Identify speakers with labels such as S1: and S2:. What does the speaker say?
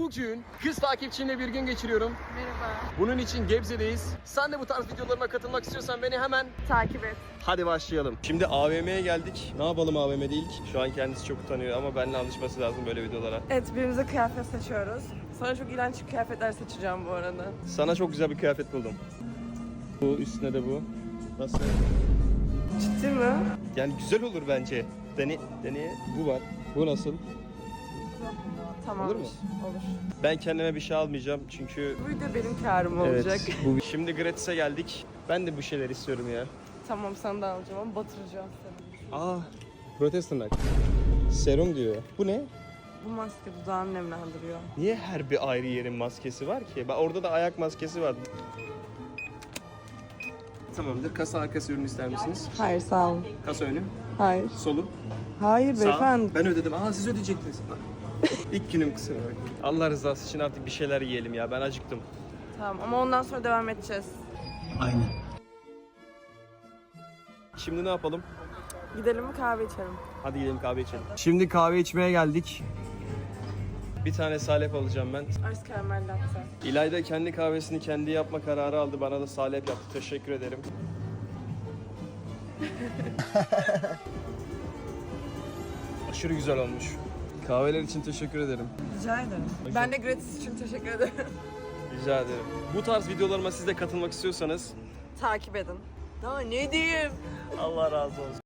S1: Bugün kız takipçimle bir gün geçiriyorum.
S2: Merhaba.
S1: Bunun için Gebze'deyiz. Sen de bu tarz videolarıma katılmak istiyorsan beni hemen
S2: Takip et.
S1: Hadi başlayalım. Şimdi AVM'ye geldik. Ne yapalım AVM'de ilk? Şu an kendisi çok utanıyor ama benimle alışması lazım böyle videolara.
S3: Evet birbirimize kıyafet seçiyoruz. Sana çok iğrenç kıyafetler seçeceğim bu arada.
S1: Sana çok güzel bir kıyafet buldum. Bu üstüne de bu. Nasıl?
S3: Ciddi mi?
S1: Yani güzel olur bence. Dene, deneye. Bu var. Bu nasıl?
S3: Tamam.
S1: Olur mu?
S3: Olur.
S1: Ben kendime bir şey almayacağım çünkü
S3: Bu video benim karım olacak.
S1: Evet. Bu şimdi gratis'e geldik. Ben de bu şeyler istiyorum ya.
S3: tamam sana da alacağım ama batıracağım seni.
S1: Aa, protestant Serum diyor. Bu ne?
S3: Bu maske dudağını nemlendiriyor.
S1: Niye her bir ayrı yerin maskesi var ki? Bak orada da ayak maskesi var. Tamamdır. Kasa arkası ürün ister misiniz?
S3: Hayır sağ olun.
S1: Kasa önü,
S3: Hayır.
S1: solu,
S3: Hayır
S1: sağ.
S3: beyefendi.
S1: Ben ödedim. Aa siz ödeyecektiniz. İlk günüm kusura bakmayın. Allah rızası için artık bir şeyler yiyelim ya. Ben acıktım.
S3: Tamam ama ondan sonra devam edeceğiz.
S1: Şimdi ne yapalım?
S3: Gidelim mi kahve içelim?
S1: Hadi gidelim kahve içelim. Şimdi kahve içmeye geldik. Bir tane salep alacağım ben.
S3: Ice caramel latte.
S1: İlayda kendi kahvesini kendi yapma kararı aldı. Bana da salep yaptı. Teşekkür ederim. Aşırı güzel olmuş. Kahveler için teşekkür ederim.
S3: Rica ederim. Ben de gratis için teşekkür ederim.
S1: Rica ederim. Bu tarz videolarıma siz de katılmak istiyorsanız
S3: Takip edin. Daha ne diyeyim?
S1: Allah razı olsun.